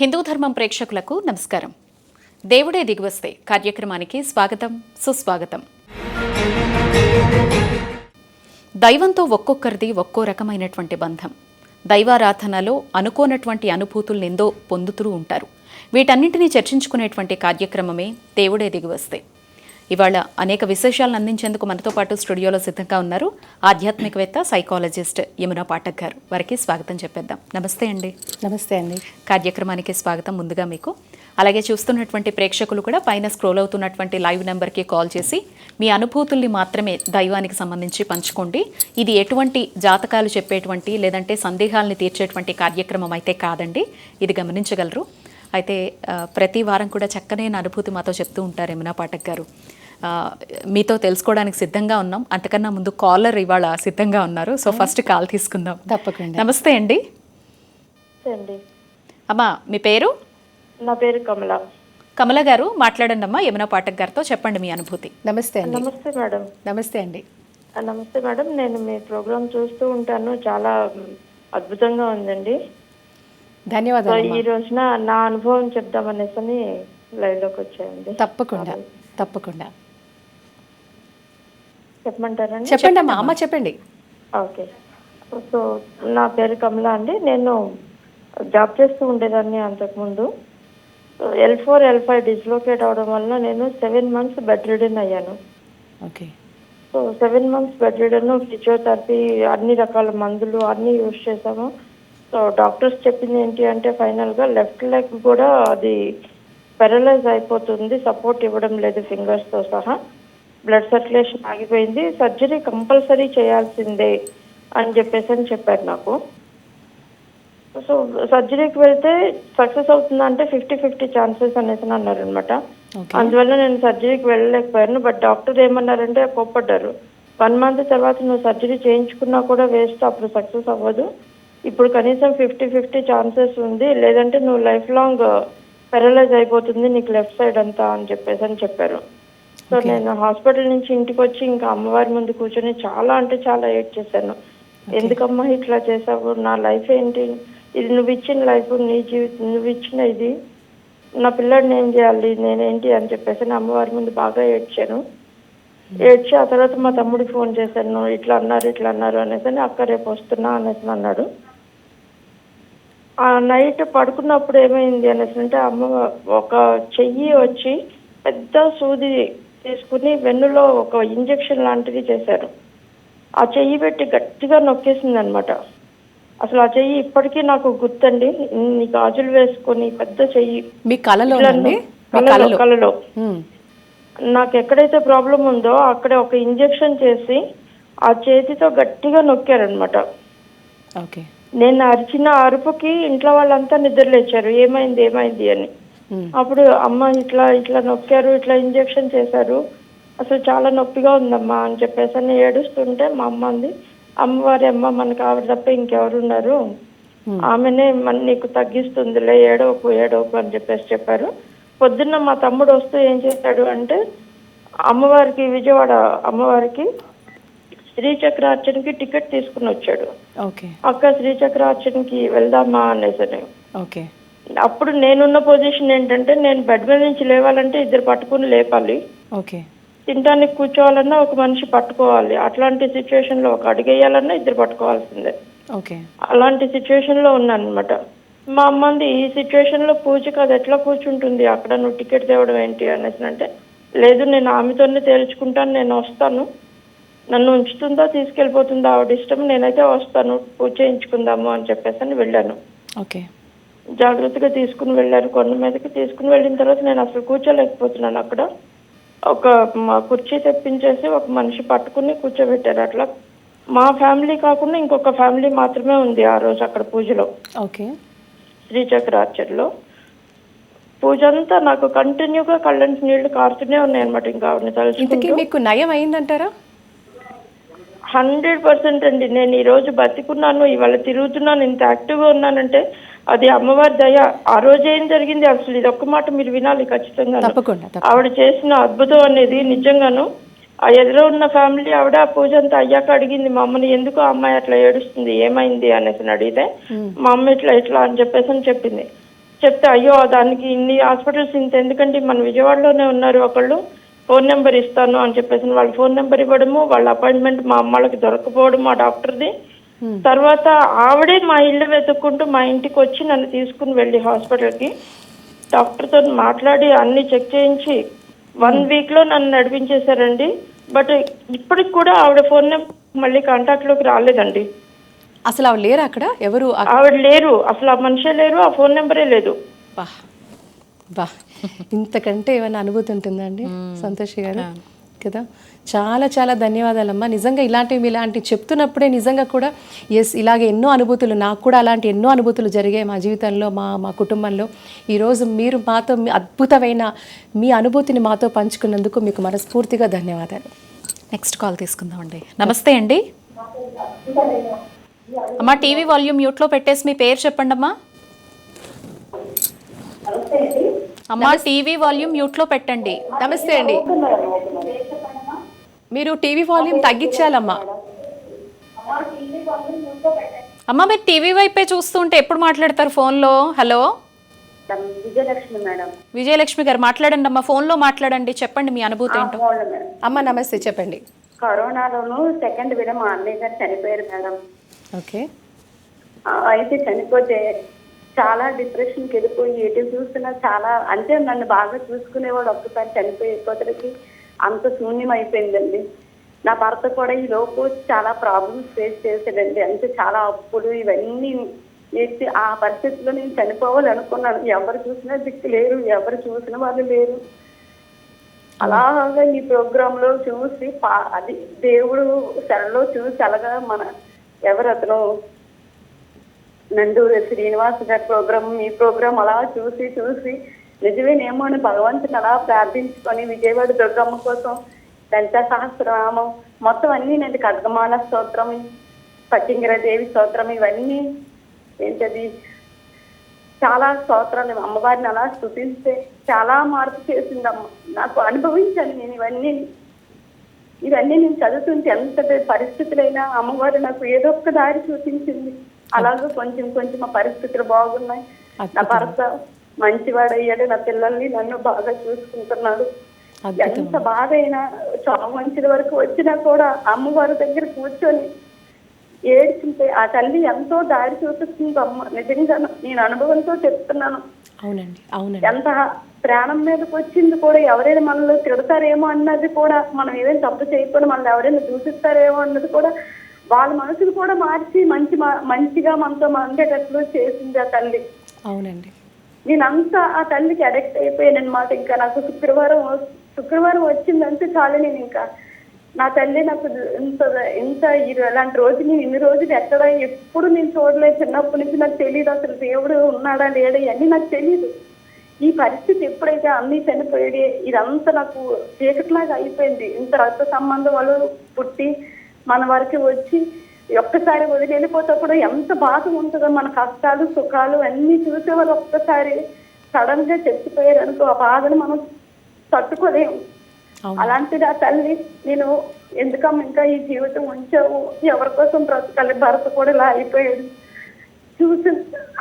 హిందూ ధర్మం ప్రేక్షకులకు నమస్కారం. దేవుడే దిగువస్తే కార్యక్రమానికి స్వాగతం సుస్వాగతం. దైవంతో ఒక్కొక్కరిది ఒక్కో రకమైనటువంటి బంధం. దైవారాధనలో అనుకోనటువంటి అనుభూతులను పొందుతూ ఉంటారు. వీటన్నింటినీ చర్చించుకునేటువంటి కార్యక్రమమే దేవుడే దిగువస్తే. ఇవాళ అనేక విశేషాలను అందించేందుకు మనతో పాటు స్టూడియోలో సిద్ధంగా ఉన్నారు ఆధ్యాత్మికవేత్త సైకాలజిస్ట్ యమునా పాఠక్ గారు. వారికి స్వాగతం చెప్పేద్దాం. నమస్తే అండి. నమస్తే అండి. కార్యక్రమానికి స్వాగతం ముందుగా మీకు. అలాగే చూస్తున్నటువంటి ప్రేక్షకులు కూడా పైన స్క్రోల్ అవుతున్నటువంటి లైవ్ నెంబర్కి కాల్ చేసి మీ అనుభూతుల్ని మాత్రమే దైవానికి సంబంధించి పంచుకోండి. ఇది ఎటువంటి జాతకాలు చెప్పేటువంటి లేదంటే సందేహాలని తీర్చేటువంటి కార్యక్రమం అయితే కాదండి. ఇది గమనించగలరు. అయితే ప్రతి వారం కూడా చక్కనైన అనుభూతి మాతో చెప్తూ ఉంటారు యమునా పాఠక్ గారు. మీతో తెలుసుకోవడానికి సిద్ధంగా ఉన్నాం. అంతకన్నా ముందు కాలర్ ఇవాళ సిద్ధంగా ఉన్నారు. సో ఫస్ట్ కాల్ తీసుకుందాం. తప్పకుండా. నమస్తే అండి. అమ్మా మీ పేరు? నా పేరు కమల. కమల గారు మాట్లాడండి అమ్మా యమునా పాఠక్ గారితో చెప్పండి మీ అనుభూతి. నమస్తే అండి. నమస్తే మేడం. నమస్తే అండి. నమస్తే మేడం. నేను మీ ప్రోగ్రామ్ చూస్తూ ఉంటాను. చాలా అద్భుతంగా ఉందండి. ధన్యవాదాలు ఈ రోజున నా అనుభవం చెప్దామనేసి లైవ్లోకి వచ్చాయండి తప్పకుండా తప్పకుండా. చెప్పమంటారండి? చెప్పండి అమ్మా అమ్మ చెప్పండి. ఓకే. సో నా పేరు కమల అండి. నేను జాబ్ చేస్తూ ఉండేదాన్ని అంతకుముందు. L four L five dislocate అవడం వల్ల నేను సెవెన్ మంత్స్ బెడ్ రిడన్ అయ్యాను. Okay. So seven months bedridden physiotherapy అన్ని రకాల మందులు అన్ని యూజ్ చేసాము సో డాక్టర్స్ చెప్పింది ఏంటి అంటే ఫైనల్గా లెఫ్ట్ లెగ్ కూడా అది పెరలైజ్ అయిపోతుంది సపోర్ట్ ఇవ్వడం లేదు ఫింగర్స్తో సహా. బ్లడ్ సర్క్యులేషన్ ఆగిపోయింది సర్జరీ కంపల్సరీ చేయాల్సిందే అని చెప్పేసి అని చెప్పారు నాకు. సో సర్జరీకి వెళ్తే సక్సెస్ అవుతుందా అంటే ఫిఫ్టీ ఫిఫ్టీ ఛాన్సెస్ అనేసి అన్నారు అనమాట అందువల్ల నేను సర్జరీకి వెళ్ళలేకపోయాను బట్ డాక్టర్ ఏమన్నారంటే కోప్పడ్డారు. వన్ మంత్ తర్వాత నువ్వు సర్జరీ చేయించుకున్నా కూడా వేస్ట్ అప్పుడు సక్సెస్ అవ్వదు. ఇప్పుడు కనీసం ఫిఫ్టీ ఫిఫ్టీ ఛాన్సెస్ ఉంది. లేదంటే నువ్వు లైఫ్ లాంగ్ పెరలైజ్ అయిపోతుంది నీకు లెఫ్ట్ సైడ్ అంతా అని చెప్పేసి అని చెప్పారు. సో నేను హాస్పిటల్ నుంచి ఇంటికి వచ్చి ఇంకా అమ్మవారి ముందు కూర్చొని చాలా అంటే చాలా ఏడ్ చేశాను. ఎందుకమ్మా ఇట్లా చేసావు? నా లైఫ్ ఏంటి? ఇది నువ్వు ఇచ్చిన లైఫ్ నీ జీవితం నువ్వు ఇచ్చిన ఇది. నా పిల్లాడిని ఏం చేయాలి? నేనేంటి అని చెప్పేసి అమ్మవారి ముందు బాగా ఏడ్చాను ఏడ్చి ఆ తర్వాత మా తమ్ముడికి ఫోన్ చేశాను ఇట్లా అన్నారు ఇట్లా అన్నారు అనేసి అని అక్క రేపు వస్తున్నా అనేసి అన్నాడు. ఆ నైట్ పడుకున్నప్పుడు ఏమైంది అనేసి అంటే అమ్మ ఒక చెయ్యి వచ్చి పెద్ద సూది తీసుకుని వెన్నులో ఒక ఇంజెక్షన్ లాంటిది చేశారు. ఆ చెయ్యి పెట్టి గట్టిగా నొక్కేసింది అనమాట అసలు ఆ చెయ్యి ఇప్పటికీ నాకు గుర్తండి. ఇన్ని గాజులు వేసుకొని పెద్ద చెయ్యి. మీ కళలో కలలో కళలో నాకు ఎక్కడైతే ప్రాబ్లం ఉందో అక్కడ ఒక ఇంజెక్షన్ చేసి ఆ చేతితో గట్టిగా నొక్కారనమాట ఓకే. నేను అరిచిన అరుపుకి ఇంట్లో వాళ్ళంతా నిద్రలేచారు. ఏమైంది ఏమైంది అని. అప్పుడు అమ్మ ఇట్లా ఇట్లా నొక్కారు ఇట్లా ఇంజెక్షన్ చేశారు. అసలు చాలా నొప్పిగా ఉందమ్మా అని చెప్పేసి అని ఏడుస్తుంటే మా అమ్మ అంది అమ్మవారి అమ్మ మనకు ఆవిడ తప్ప ఇంకెవరున్నారు. ఆమెనే మన నీకు తగ్గిస్తుందిలే ఏడవకు ఏడవకు అని చెప్పేసి చెప్పారు. పొద్దున్న మా తమ్ముడు వస్తూ ఏం చేశాడు అంటే అమ్మవారికి విజయవాడ అమ్మవారికి శ్రీచక్రార్చనకి టికెట్ తీసుకుని వచ్చాడు. ఓకే. అక్క శ్రీచక్రార్చనకి వెళ్దామా అనేసి ఓకే. అప్పుడు నేనున్న పొజిషన్ ఏంటంటే నేను బెడ్ మీద నుంచి లేవాలంటే ఇద్దరు పట్టుకుని లేపాలి. ఓకే. తినడానికి కూర్చోవాలన్నా ఒక మనిషి పట్టుకోవాలి. అట్లాంటి సిచ్యువేషన్లో ఒక అడిగేయాలన్నా ఇద్దరు పట్టుకోవాల్సిందే. ఓకే. అలాంటి సిచ్యువేషన్లో ఉన్నాను అనమాట మా అమ్మంది ఈ సిచ్యువేషన్లో పూజకి అది ఎట్లా కూర్చుంటుంది? అక్కడ నువ్వు టికెట్ తేవడం ఏంటి అనేసి అంటే లేదు నేను ఆమెతోనే తేల్చుకుంటాను నేను వస్తాను. నన్ను ఉంచుతుందా తీసుకెళ్ళిపోతుందా ఆవిడ ఇష్టం నేనైతే వస్తాను పూజ చేయించుకుందాము అని చెప్పేసి అని వెళ్ళాను. ఓకే. జాగ్రత్తగా తీసుకుని వెళ్ళారు కొండ మీదకి తీసుకుని వెళ్ళిన తర్వాత నేను అసలు కూర్చోలేకపోతున్నాను అక్కడ. ఒక మా కుర్చీ తెప్పించేసి ఒక మనిషి పట్టుకుని కూర్చోబెట్టారు. అట్లా మా ఫ్యామిలీ కాకుండా ఇంకొక ఫ్యామిలీ మాత్రమే ఉంది ఆ రోజు అక్కడ పూజలో. ఓకే. శ్రీచక్రార్చనలో పూజ అంతా నాకు కంటిన్యూగా కళ్ళంటి నీళ్ళు కారుతూనే ఉన్నాయి అనమాట ఇంకా ఆవిడని ఇంతకీ తలుచుకుంటూ మీకు నయం అయిందంటారా? హండ్రెడ్ పర్సెంట్ అండి. నేను ఈ రోజు బతికున్నాను ఇవాళ తిరుగుతున్నాను ఇంత యాక్టివ్గా ఉన్నానంటే అది అమ్మవారి దయ. ఆ రోజు ఏం జరిగింది అసలు? ఇది ఒక్క మాట మీరు వినాలి ఖచ్చితంగా తప్పకుండా. ఆవిడ చేసిన అద్భుతం అనేది నిజంగాను ఆ ఎదురు ఉన్న ఫ్యామిలీ ఆవిడ ఆ పూజ అంతా అయ్యాక అడిగింది మా అమ్మని ఎందుకు ఆ అమ్మాయి అట్లా ఏడుస్తుంది? ఏమైంది? అనేసి అని అడిగితే మా అమ్మ ఇట్లా ఇట్లా అని చెప్పేసి అని చెప్పింది. చెప్తే అయ్యో దానికి ఇన్ని హాస్పిటల్స్ ఇంత ఎందుకంటే మన విజయవాడలోనే ఉన్నారు ఒకళ్ళు ఫోన్ నెంబర్ ఇస్తాను అని చెప్పేసి వాళ్ళ ఫోన్ నెంబర్ ఇవ్వడము వాళ్ళ అపాయింట్మెంట్ మా అమ్మాళ్ళకి దొరకపోవడం మా డాక్టర్ది. తర్వాత ఆవిడే మా ఇల్లు వెతుక్కుంటూ మా ఇంటికి వచ్చి నన్ను తీసుకుని వెళ్ళి హాస్పిటల్కి. డాక్టర్తో మాట్లాడి అన్ని చెక్ చేయించి వన్ వీక్లో నన్ను నడిపించేశారండి. బట్ ఇప్పటికి కూడా ఆవిడ ఫోన్ నెంబర్ మళ్ళీ కాంటాక్ట్లోకి రాలేదండి. అసలు ఆవిడ లేరా అక్కడ? ఎవరు ఆవిడ లేరు. అసలు ఆ మనిషే లేరు ఆ ఫోన్ నెంబరే లేదు. బా. బా. ఇంతకంటే ఏమైనా అనుభూతి ఉంటుందా అండి? సంతోష్ గారు. కదా? చాలా చాలా ధన్యవాదాలమ్మా. నిజంగా ఇలాంటివి ఇలాంటివి చెప్తున్నప్పుడే నిజంగా కూడా ఎస్ ఇలాగే ఎన్నో అనుభూతులు నాకు కూడా అలాంటి ఎన్నో అనుభూతులు జరిగాయి మా జీవితంలో మా మా కుటుంబంలో. ఈరోజు మీరు మాతో మీ అద్భుతమైన మీ అనుభూతిని మాతో పంచుకున్నందుకు మీకు మనస్ఫూర్తిగా ధన్యవాదాలు. నెక్స్ట్ కాల్ తీసుకుందామండి నమస్తే అండి. అమ్మా టీవీ వాల్యూమ్ మ్యూట్లో పెట్టేసి మీ పేరు చెప్పండి అమ్మా అమ్మా టీవీ వాల్యూమ్ మ్యూట్లో పెట్టండి. నమస్తే అండి. మీరు టీవీ వాల్యూమ్ తగ్గించాలమ్మా. అమ్మా మీరు టీవీ వైపే చూస్తుంటే ఎప్పుడు మాట్లాడతారు ఫోన్లో? హలో? విజయలక్ష్మి మేడం. విజయలక్ష్మి గారు మాట్లాడండి అమ్మా ఫోన్లో మాట్లాడండి చెప్పండి మీ అనుభూతి ఏంటో. అమ్మ నమస్తే చెప్పండి. కరోనాలోను సెకండ్ విడ మా అన్నయ్య గారు చనిపోయారు మేడం. ఓకే. అయితే చనిపోతే చాలా డిప్రెషన్కి వెళ్ళిపోయి ఎటు చూస్తున్నా చాలా అంటే నన్ను బాగా చూసుకునేవాడు ఒక్కసారి చనిపోయేపోతలకి అంత శూన్యమైపోయిందండి. నా భర్త కూడా ఈ లోపు చాలా ప్రాబ్లమ్స్ ఫేస్ చేశాడండి. అంటే చాలా అప్పులు ఇవన్నీ ఎత్తి ఆ పరిస్థితిలో నేను చనిపోవాలి అనుకున్నాను ఎవరు చూసినా దిక్కు లేరు ఎవరు చూసిన వాళ్ళు లేరు. అలాగా ఈ ప్రోగ్రామ్లో చూసి పా- అది దేవుడు శరణలో చూసి అలాగా మన ఎవరు అతను నందూరి శ్రీనివాస్ గారి ప్రోగ్రామ్ ఈ ప్రోగ్రామ్ అలా చూసి చూసి నిజమేనేమో అని భగవంతుని అలా ప్రార్థించుకొని విజయవాడ దుర్గమ్మ కోసం లలిత సహస్రనామం మొత్తం అన్ని నేను ఖడ్గమాల స్తోత్రం దేవి స్తోత్రం ఇవన్నీ ఏంటది? చాలా స్తోత్రాలు. అమ్మవారిని అలా స్థుతిస్తే చాలా మార్పు చేసింది అమ్మ నాకు అనుభవించాను నేను ఇవన్నీ. ఇవన్నీ నేను చదువుతుంటే ఎంత పరిస్థితులైనా అమ్మవారు నాకు ఏదో ఒక దారి చూపించింది. అలాగే కొంచెం కొంచెం ఆ పరిస్థితులు బాగున్నాయి. నా భర్త మంచివాడు అయ్యాడు నా పిల్లల్ని నన్ను బాగా చూసుకుంటున్నాడు. ఎంత బాధ అయినా చావు మంచుల వరకు వచ్చినా కూడా అమ్మవారి దగ్గర కూర్చొని ఏడ్చుంటే ఆ తల్లి ఎంతో దారి చూపిస్తుంది అమ్మ. నిజంగా నేను అనుభవంతో చెప్తున్నాను. అవునండి అవునండి. ఎంత ప్రాణం మీదకి వచ్చింది కూడా ఎవరైనా మనల్ని తిడతారేమో అన్నది కూడా మనం ఏదైనా తప్పు చేయకుండా మనల్ని ఎవరైనా దూషిస్తారేమో అన్నది కూడా వాళ్ళ మనసును కూడా మార్చి మంచి మంచిగా మనతో మండేటట్లు చేసింది ఆ తల్లి. అవునండి. నేనంతా ఆ తల్లికి అడిక్ట్ అయిపోయాను అనమాట ఇంకా నాకు శుక్రవారం శుక్రవారం వచ్చిందంటే చాలు నేను ఇంకా నా తల్లి నాకు ఇంత ఇంత ఇరు- ఇలాంటి రోజు నేను ఇన్ని రోజులు ఎక్కడ ఎప్పుడు నేను చూడలేదు. చిన్నప్పటి నుంచి నాకు తెలియదు అసలు దేవుడు ఉన్నాడా లేడా ఇవన్నీ నాకు తెలియదు ఈ పరిస్థితి ఎప్పుడైతే అన్నీ చనిపోయాడు ఇదంతా నాకు చీకట్లాగా అయిపోయింది. ఇంత రక్త సంబంధం వాళ్ళు పుట్టి మన వరకు వచ్చి ఒక్కసారి వదిలి వెళ్ళిపోతప్పుడు ఎంత బాధ ఉంటుందో మన కష్టాలు సుఖాలు అన్ని చూసే వాళ్ళు ఒక్కసారి సడన్గా చచ్చిపోయారు అనుకో ఆ బాధను మనం తట్టుకోలేము. అలాంటిది ఆ తల్లి నేను ఎందుకమ్మ ఇంకా ఈ జీవితం ఉంచావు? ఎవరి కోసం బ్రతకాలి? భర్త కూడా ఇలా అయిపోయాడు. చూసి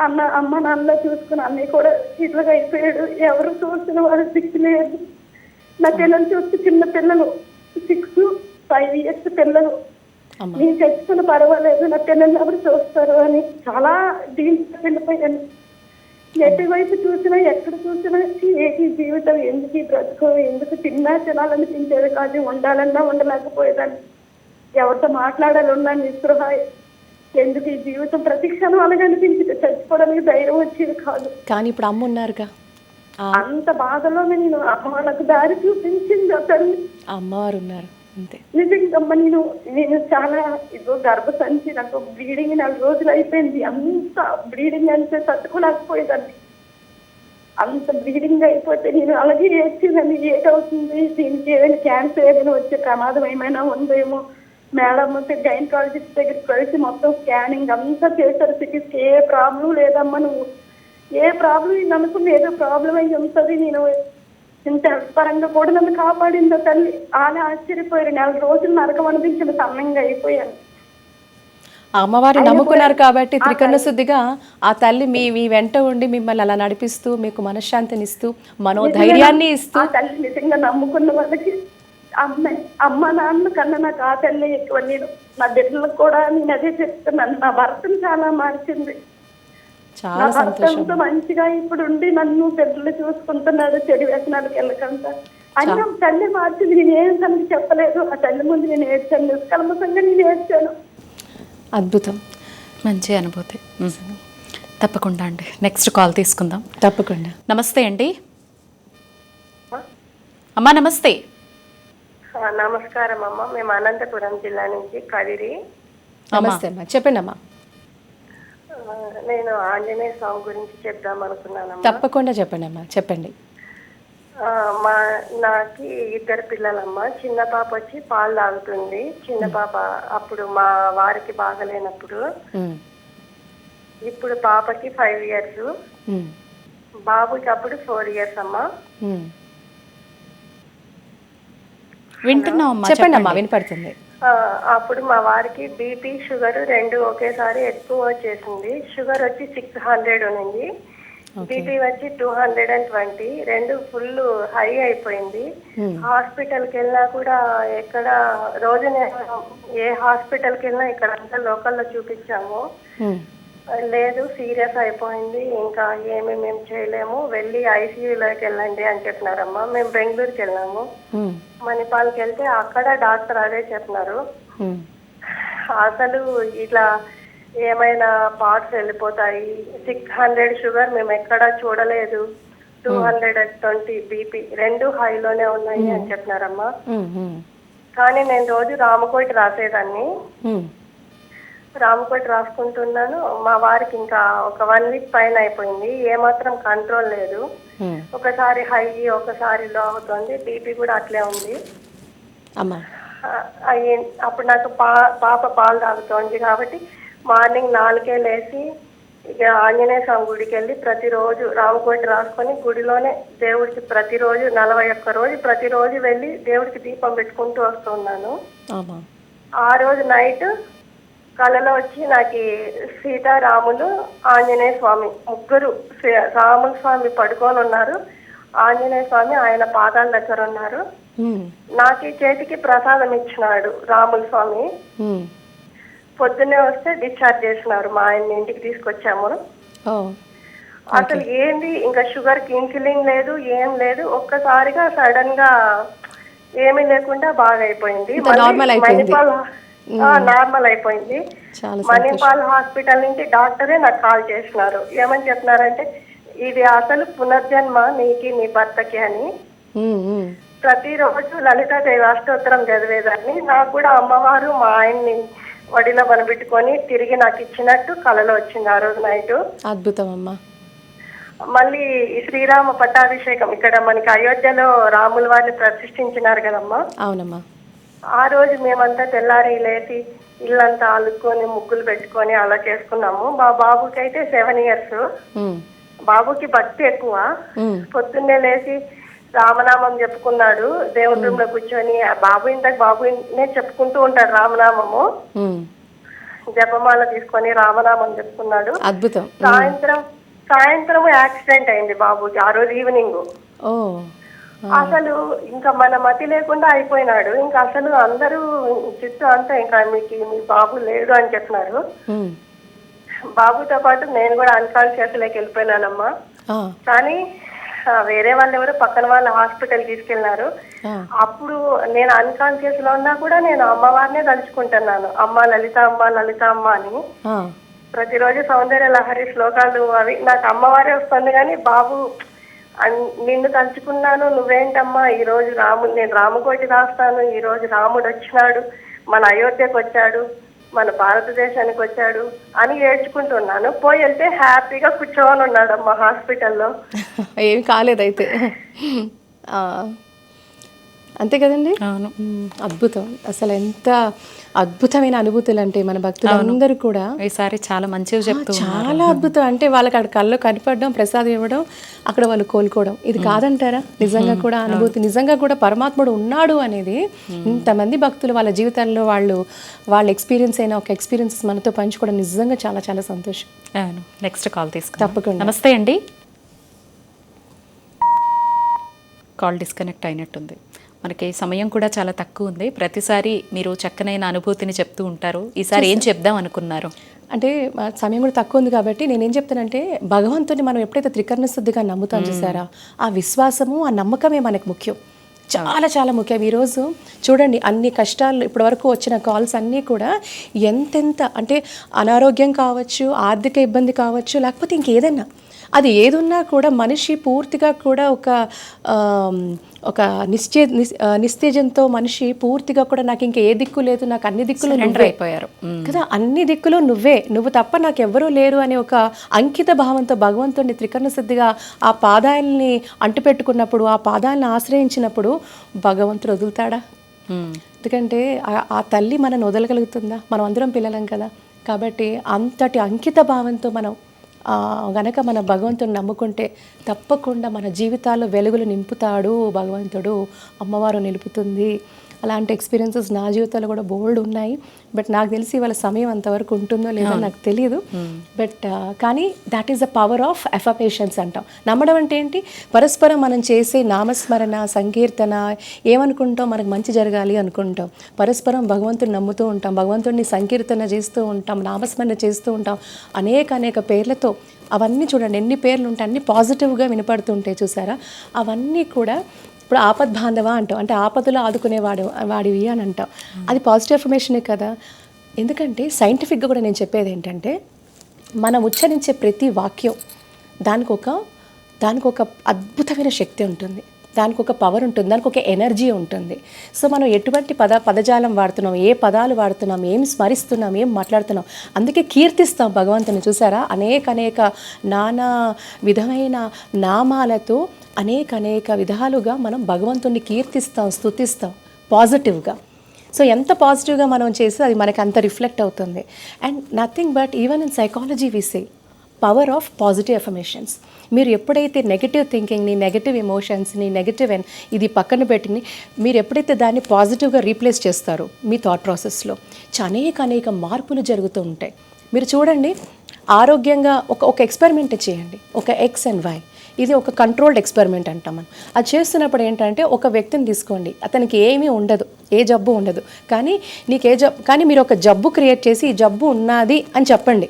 అన్న అమ్మ నాన్న చూసుకుని అన్నయ్య కూడా ఇట్లాగా అయిపోయాడు. ఎవరు చూసిన వారు దిక్కు లేదు. నా పిల్లలు చూస్తే చిన్న పిల్లలు సిక్స్ ఫైవ్ ఇయర్స్ పిల్లలు. నేను చచ్చుకుని పర్వాలేదు నా పిల్లలు ఎవరు చూస్తారు అని చాలా దీంట్లో వెళ్ళిపోయాను. ఎటువైపు చూసినా ఎక్కడ చూసినా ఈ జీవితం ఎందుకు బ్రతుకు ఎందుకు తిన్నా తినాలనిపించేది కాదు ఉండాలన్నా ఉండలేకపోయేదాన్ని. ఎవరితో మాట్లాడాలన్నా నిస్పృహ ఎందుకు ఈ జీవితం ప్రతి క్షణం అలాగే అనిపించింది. చచ్చిపోవడానికి ధైర్యం వచ్చేది కాదు. కానీ ఇప్పుడు అమ్మ ఉన్నారుగా. అంత బాధలోనే నేను అమ్మ నాకు దారి చూపించింది ఆ అమ్మవారు ఉన్నారు. నిజంగా నేను నేను చాలా ఇదో గర్భసంచి నాకు బ్లీడింగ్ నాలుగు రోజులు అయిపోయింది. అంత బ్లీడింగ్ అంటే తట్టుకోలేకపోయేదాన్ని. అంత బ్లీడింగ్ అయిపోతే నేను అలాగే ఏడ్చిందని ఏటవుతుంది? దీనికి ఏదైనా క్యాన్సర్ ఏదైనా వచ్చే ప్రమాదం ఏమైనా ఉందేమో? మేడం గైనకాలజిస్ట్ దగ్గరికి కలిసి మొత్తం స్కానింగ్ అంతా చేశారు. సిటీస్కి ఏ ప్రాబ్లం లేదమ్మా నువ్వు. ఏ ప్రాబ్లం ఇది ఏదో ప్రాబ్లం అయి ఉంటుంది. నేను ఇంత పరంగా కూడా నన్ను కాపాడిందో తల్లి? అలా ఆశ్చర్యపోయారు నెల రోజులు నరకం అనిపించిన సన్నంగా అయిపోయాను. అమ్మవారిని నమ్ముకున్నారు కాబట్టి త్రికరణ శుద్ధిగా ఆ తల్లి మీ మీ వెంట ఉండి మిమ్మల్ని అలా నడిపిస్తూ మీకు మనశ్శాంతినిస్తూ మనోధైర్యాన్ని ఇస్తూ తల్లి నిజంగా నమ్ముకున్న వాళ్ళకి అమ్మ అమ్మ నాన్న కన్నా నాకు ఆ తల్లి ఎక్కువ. నేను నా బిడ్డలకు కూడా నేను అదే చెప్తున్నాను. నా భర్తను చాలా మార్చింది. చాలా సంతోషం. మంచిగా ఇప్పుడు ఉండి నన్ను బిడ్డలు చూసుకుంటున్నాడు చెడు వ్యసనాలకు వెళ్ళకుండా అయినా తల్లి మార్చింది నేను ఏం తనకి చెప్పలేదు. ఆ తల్లి ముందు నేను ఏడ్చాను. నిష్కల్మసంగా నేను ఏడ్చాను. అద్భుతం. మంచి అనుభూతి. తప్పకుండా అండి. నెక్స్ట్ కాల్ తీసుకుందాం. తప్పకుండా. నమస్తే అండి. అమ్మా. నమస్తే. నమస్కారం అమ్మ. మేము అనంతపురం జిల్లా నుంచి కదిరి. నమస్తే అమ్మా. చెప్పండి అమ్మా నేను ఆంజనేయ స్వామి గురించి చెప్దాం అనుకున్నాను తప్పకుండా చెప్పండి. అమ్మా చెప్పండి మా నాకు ఇద్దరు పిల్లలమ్మ. చిన్న పాప వచ్చి పాలు తాగుతుంది. చిన్న పాప అప్పుడు మా వారికి బాగలేనప్పుడు. ఇప్పుడు పాపకి ఫైవ్ ఇయర్స్. బాబుకి అప్పుడు ఫోర్ ఇయర్స్ అమ్మ. వింటున్నాం అమ్మా చెప్పండి. అమ్మా వినపడుతుంది అప్పుడు మా వారికి బీపీ షుగర్ రెండు ఒకేసారి ఎక్కువ వచ్చేసింది. షుగర్ వచ్చి సిక్స్ హండ్రెడ్ ఉంది బీపీ వచ్చి టూ హండ్రెడ్ అండ్ ట్వంటీ రెండు ఫుల్ హై అయిపోయింది. హాస్పిటల్కి వెళ్ళినా కూడా ఎక్కడ రోజు ఏ హాస్పిటల్కి వెళ్ళినా ఇక్కడ అంతా లోకల్లో చూపించాము. ఉమ్, లేదు సీరియస్ అయిపోయింది. ఇంకా ఏమి మేము చేయలేము. వెళ్ళి ఐసీయూలోకి వెళ్ళండి అని చెప్పినారమ్మా. మేము బెంగళూరుకి వెళ్ళాము ఉమ్, మణిపాల్కి వెళ్తే అక్కడ డాక్టర్ అదే చెప్పినారు. అసలు ఇట్లా ఏమైనా పార్ట్స్ వెళ్ళిపోతాయి. సిక్స్ హండ్రెడ్ షుగర్ మేము ఎక్కడా చూడలేదు. టూ హండ్రెడ్ ట్వంటీ బీపీ రెండు హైలోనే ఉన్నాయి అని చెప్పినారమ్మా. కానీ నేను రోజు రామకోటి రాసేదాన్ని. రామకోటి రాసుకుంటున్నాను. మా వారికి ఇంకా ఒక వన్ వీక్ పైన అయిపోయింది. ఏమాత్రం కంట్రోల్ లేదు. ఉమ్. ఒకసారి హై ఒకసారి లో అవుతుంది. బీపీ కూడా అట్లే ఉంది. అప్పుడు నాకు పా పాప పాలు తాగుతోంది కాబట్టి మార్నింగ్ నాలుగే లేచి ఇక ఆంజనేయ స్వామి గుడికి వెళ్ళి ప్రతిరోజు రామకోటి రాసుకొని గుడిలోనే దేవుడికి ప్రతిరోజు నలభై ఒక్క రోజు ప్రతిరోజు వెళ్ళి దేవుడికి దీపం పెట్టుకుంటూ వస్తున్నాను. ఆ రోజు నైట్ కళలో వచ్చి నాకు సీతారాములు ఆంజనేయ స్వామి ముగ్గురు రాముల స్వామి పడుకొని ఉన్నారు. ఆంజనేయ స్వామి ఆయన పాదాల దగ్గర ఉన్నారు. నాకు ఈ చేతికి ప్రసాదం ఇచ్చినాడు రాముల స్వామి. పొద్దున్నే వస్తే డిశ్చార్జ్ చేసినారు మా ఆయన ఇంటికి తీసుకొచ్చాము. అసలు ఏంది? ఇంకా షుగర్కి ఇన్సులిన్ లేదు ఏం లేదు. ఒక్కసారిగా సడన్గా ఏమీ లేకుండా బాగా అయిపోయింది. నార్మల్ అయిపోయింది. మణిపాల్ హాస్పిటల్ నుంచి డాక్టరే నాకు కాల్ చేసినారు. ఏమని చెప్పినారంటే ఇది అసలు పునర్జన్మ నీకి నీ భర్తకి అని. ప్రతిరోజు లలితాదేవి అష్టోత్తరం చదివేదాన్ని. నాకు కూడా అమ్మవారు మా ఆయన్ని వడిలో పనిపెట్టుకొని తిరిగి నాకు ఇచ్చినట్టు కలలో వచ్చింది ఆ రోజు నైట్. అద్భుతం అమ్మా మళ్ళీ శ్రీరామ పట్టాభిషేకం ఇక్కడ మనకి అయోధ్యలో రాముల వారిని ప్రతిష్ఠించినారు కదమ్మా. అవునమ్మా. ఆ రోజు మేమంతా తెల్లారి లేచి ఇల్లంతా అలుక్కొని ముగ్గులు పెట్టుకొని అలా చేసుకున్నాము. మా బాబుకి అయితే సెవెన్ ఇయర్స్. బాబుకి భక్తి ఎక్కువ. పొద్దున్నే లేచి రామనామం చెప్పుకున్నాడు. దేవుడి రూమ్లో కూర్చొని ఆ బాబు ఇంతకు బాబునే చెప్పుకుంటూ ఉంటాడు రామనామము. జపమాల తీసుకొని రామనామం చెప్పుకున్నాడు. అద్భుతం. సాయంత్రం సాయంత్రం యాక్సిడెంట్ అయింది బాబుకి ఆ రోజు ఈవినింగ్. అసలు ఇంకా మన మతి లేకుండా అయిపోయినాడు. ఇంకా అసలు అందరూ చుట్టూ అంతా ఇంకా మీకు మీ బాబు లేడు అని చెప్పినారు. బాబుతో పాటు నేను కూడా అన్కాన్షియస్లోకి వెళ్ళిపోయినానమ్మా. కానీ వేరే వాళ్ళు ఎవరు పక్కన వాళ్ళు హాస్పిటల్ తీసుకెళ్ళినారు ఆ. అప్పుడు నేను అన్కాన్షియస్లో ఉన్నా కూడా నేను అమ్మవారినే తలుచుకుంటున్నాను. అమ్మ లలిత అమ్మ లలిత అమ్మ అని. ప్రతిరోజు సౌందర్య లహరి శ్లోకాలు అవి. నాకు అమ్మవారే వస్తుంది కానీ బాబు నిన్ను తలుచుకున్నాను నువ్వేంటమ్మా? ఈ రోజు రాము నేను రామకోటి రాస్తాను. ఈ రోజు రాముడు వచ్చినాడు మన అయోధ్యకు వచ్చాడు మన భారతదేశానికి వచ్చాడు అని ఏడ్చుకుంటున్నాను. పోయి వెళ్తే హ్యాపీగా కూర్చొని ఉన్నాడమ్మా హాస్పిటల్లో. ఏమి కాలేదైతే. అంతే కదండి? అవును. అద్భుతం. అసలు ఎంత అద్భుతమైన అనుభూతులు అంటే మన భక్తులందరూ కూడా. ఈసారి చాలా మంచిగా చెప్తూ చాలా అద్భుతం. అంటే వాళ్ళకి అక్కడ కళ్ళు కనపడడం ప్రసాదం ఇవ్వడం అక్కడ వాళ్ళు కోలుకోవడం. ఇది కాదంటారా? నిజంగా కూడా అనుభూతి. నిజంగా కూడా పరమాత్ముడు ఉన్నాడు అనేది ఇంతమంది భక్తులు వాళ్ళ జీవితాల్లో వాళ్ళు వాళ్ళ ఎక్స్పీరియన్స్ అయిన ఒక ఎక్స్పీరియన్సెస్ మనతో పంచుకోవడం నిజంగా చాలా చాలా సంతోషం. అవును. నెక్స్ట్ కాల్ తీసుకుందాం. తప్పకుండా. నమస్తే అండి. కాల్ డిస్కనెక్ట్ అయినట్టుంది. మనకి సమయం కూడా చాలా తక్కువ ఉంది. ప్రతిసారి మీరు చక్కనైన అనుభూతిని చెప్తూ ఉంటారు. ఈసారి ఏం చెప్దాం అనుకున్నారు? అంటే సమయం కూడా తక్కువ ఉంది కాబట్టి నేనేం చెప్తానంటే భగవంతుని మనం ఎప్పుడైతే త్రికరణ శుద్ధిగా నమ్ముతాం చూసారా ఆ విశ్వాసము ఆ నమ్మకమే మనకు ముఖ్యం. చాలా చాలా ముఖ్యం. ఈరోజు చూడండి అన్ని కష్టాలు ఇప్పటివరకు వచ్చిన కాల్స్ అన్నీ కూడా ఎంతెంత అంటే అనారోగ్యం కావచ్చు ఆర్థిక ఇబ్బంది కావచ్చు లేకపోతే ఇంకేదైనా అది ఏదున్నా కూడా మనిషి పూర్తిగా కూడా ఒక ఒక నిశ్చే నిస్తేజంతో మనిషి పూర్తిగా కూడా నాకు ఇంకా ఏ దిక్కు లేదు నాకు అన్ని దిక్కులు ఎంటర్ నువ్వే. అయిపోయారు. కదా అన్ని దిక్కులు నువ్వే నువ్వు తప్ప నాకు ఎవ్వరూ లేరు అనే ఒక అంకిత భావంతో భగవంతుడిని త్రికరణ సిద్ధిగా ఆ పాదాలని అంటుపెట్టుకున్నప్పుడు ఆ పాదాలను ఆశ్రయించినప్పుడు భగవంతుడు వదులుతాడా. ఎందుకంటే ఆ- తల్లి మనం వదలగలుగుతుందా మనం అందరం పిల్లలం కదా కాబట్టి అంతటి అంకిత భావంతో మనం గనక మన భగవంతుని నమ్ముకుంటే తప్పకుండా మన జీవితాల్లో వెలుగులు నింపుతాడు భగవంతుడు. అమ్మవారు నిలుపుతుంది. అలాంటి ఎక్స్పీరియన్సెస్ నా జీవితంలో కూడా బోల్డ్ ఉన్నాయి. బట్ నాకు తెలిసి వాళ్ళ సమయం అంతవరకు ఉంటుందో లేదో నాకు తెలియదు బట్ కానీ that is the power of affirmations అంటాం. నమ్మడం అంటే ఏంటి? పరస్పరం మనం చేసే నామస్మరణ సంకీర్తన ఏమనుకుంటాం? మనకు మంచి జరగాలి అనుకుంటాం. పరస్పరం భగవంతుని నమ్ముతూ ఉంటాం. భగవంతుడిని సంకీర్తన చేస్తూ ఉంటాం. నామస్మరణ చేస్తూ ఉంటాం. అనేక అనేక పేర్లతో అవన్నీ చూడండి. ఎన్ని పేర్లు ఉంటాయి అన్ని పాజిటివ్గా వినపడుతుంటాయి చూసారా? అవన్నీ కూడా ఇప్పుడు ఆపద్ బాంధవ అంటాం అంటే ఆపదలో ఆదుకునేవాడు వాడివి అని అంటాం అది పాజిటివ్ ఇన్ఫర్మేషనే కదా. ఎందుకంటే సైంటిఫిక్గా కూడా నేను చెప్పేది ఏంటంటే మనం ఉచ్చరించే ప్రతి వాక్యం దానికి ఒక దానికి ఒక అద్భుతమైన శక్తి ఉంటుంది. దానికి ఒక పవర్ ఉంటుంది దానికి ఒక ఎనర్జీ ఉంటుంది. సో మనం ఎటువంటి పద పదజాలం వాడుతున్నాం ఏ పదాలు వాడుతున్నాం ఏం స్మరిస్తున్నాం ఏం మాట్లాడుతున్నాం అందుకే కీర్తిస్తాం భగవంతుని. చూసారా? అనేక అనేక నానా విధమైన నామాలతో అనేక అనేక విధాలుగా మనం భగవంతుని కీర్తిస్తాం స్తుతిస్తాం పాజిటివ్గా సో ఎంత పాజిటివ్గా మనం చేస్తే అది మనకి అంత రిఫ్లెక్ట్ అవుతుంది. And nothing but even in psychology we say power of positive affirmations మీరు ఎప్పుడైతే నెగిటివ్ థింకింగ్ని నెగిటివ్ ఎమోషన్స్ని నెగిటివ్ ఎన్ ఇది పక్కన పెట్టిని మీరు ఎప్పుడైతే దాన్ని పాజిటివ్గా రీప్లేస్ చేస్తారో మీ థాట్ ప్రాసెస్లో అనేక అనేక మార్పులు జరుగుతూ ఉంటాయి. మీరు చూడండి ఆరోగ్యంగా ఒక ఒక ఎక్స్పెరిమెంట్ చేయండి. ఒక ఎక్స్ అండ్ వై ఇది ఒక కంట్రోల్డ్ ఎక్స్పెరిమెంట్ అంటాం మనం. అది చేస్తున్నప్పుడు ఏంటంటే ఒక వ్యక్తిని తీసుకోండి. అతనికి ఏమీ ఉండదు ఏ జబ్బు ఉండదు. కానీ నీకు ఏ జబ్బు కానీ మీరు ఒక జబ్బు క్రియేట్ చేసి ఈ జబ్బు ఉన్నది అని చెప్పండి.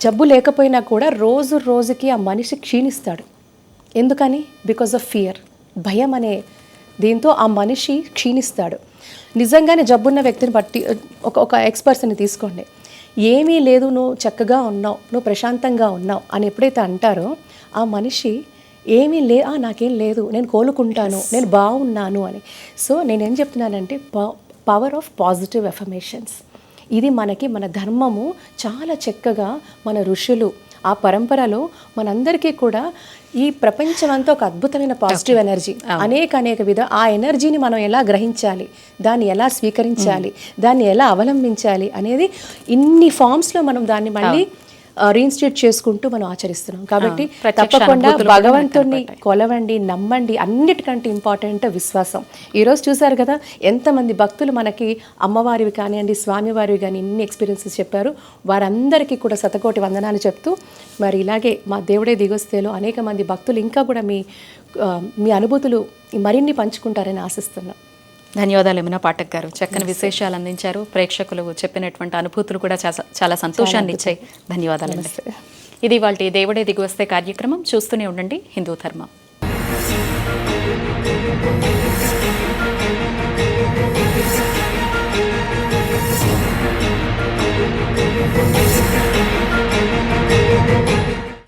జబ్బు లేకపోయినా కూడా రోజు రోజుకి ఆ మనిషి క్షీణిస్తాడు. ఎందుకని? బికాజ్ ఆఫ్ ఫియర్ భయం అనే దీంతో ఆ మనిషి క్షీణిస్తాడు. నిజంగానే జబ్బున్న వ్యక్తిని బట్టి ఒక ఒక ఎక్స్పర్ట్స్ని తీసుకోండి. ఏమీ లేదు నువ్వు చక్కగా ఉన్నావు నువ్వు ప్రశాంతంగా ఉన్నావు అని ఎప్పుడైతే అంటారో ఆ మనిషి ఏమీ లే "ఆ, నాకేం లేదు నేను కోలుకుంటాను నేను బాగున్నాను అని. సో నేనేం చెప్తున్నానంటే పవర్ ఆఫ్ పాజిటివ్ ఎఫర్మేషన్స్ ఇది మనకి మన ధర్మము చాలా చక్కగా మన ఋషులు ఆ పరంపరలో మనందరికీ కూడా ఈ ప్రపంచం అంతా ఒక అద్భుతమైన పాజిటివ్ ఎనర్జీ అనేక అనేక విధ ఆ ఎనర్జీని మనం ఎలా గ్రహించాలి? దాన్ని ఎలా స్వీకరించాలి? దాన్ని ఎలా అవలంబించాలి? అనేది ఇన్ని ఫామ్స్లో మనం దాన్ని మళ్ళీ రీఇన్స్టిట్యూట్ చేసుకుంటూ మనం ఆచరిస్తున్నాం. కాబట్టి తప్పకుండా కనపడతాయి. కొలవండి నమ్మండి అన్నిటికంటే ఇంపార్టెంట్ విశ్వాసం. ఈరోజు చూశారు కదా ఎంతమంది భక్తులు మనకి అమ్మవారివి కానివ్వండి స్వామివారివి కానీ ఇన్ని ఎక్స్పీరియన్సెస్ చెప్పారు. వారందరికీ కూడా శతకోటి వందనాలు చెప్తూ మరి ఇలాగే మా దేవుడే దిగొస్తేలో అనేక మంది భక్తులు ఇంకా కూడా మీ మీ అనుభూతులు మరిన్ని పంచుకుంటారని ఆశిస్తున్నాం. ధన్యవాదాలు యమునా పాఠక్ గారు చక్కని విశేషాలు అందించారు. ప్రేక్షకులు చెప్పినటువంటి అనుభూతులు కూడా చాలా- చాలా సంతోషాన్ని ఇచ్చాయి. ధన్యవాదాలండి. ఇది వాళ్ళ దేవుడే దిగి వస్తే కార్యక్రమం. చూస్తూనే ఉండండి. హిందూ ధర్మం.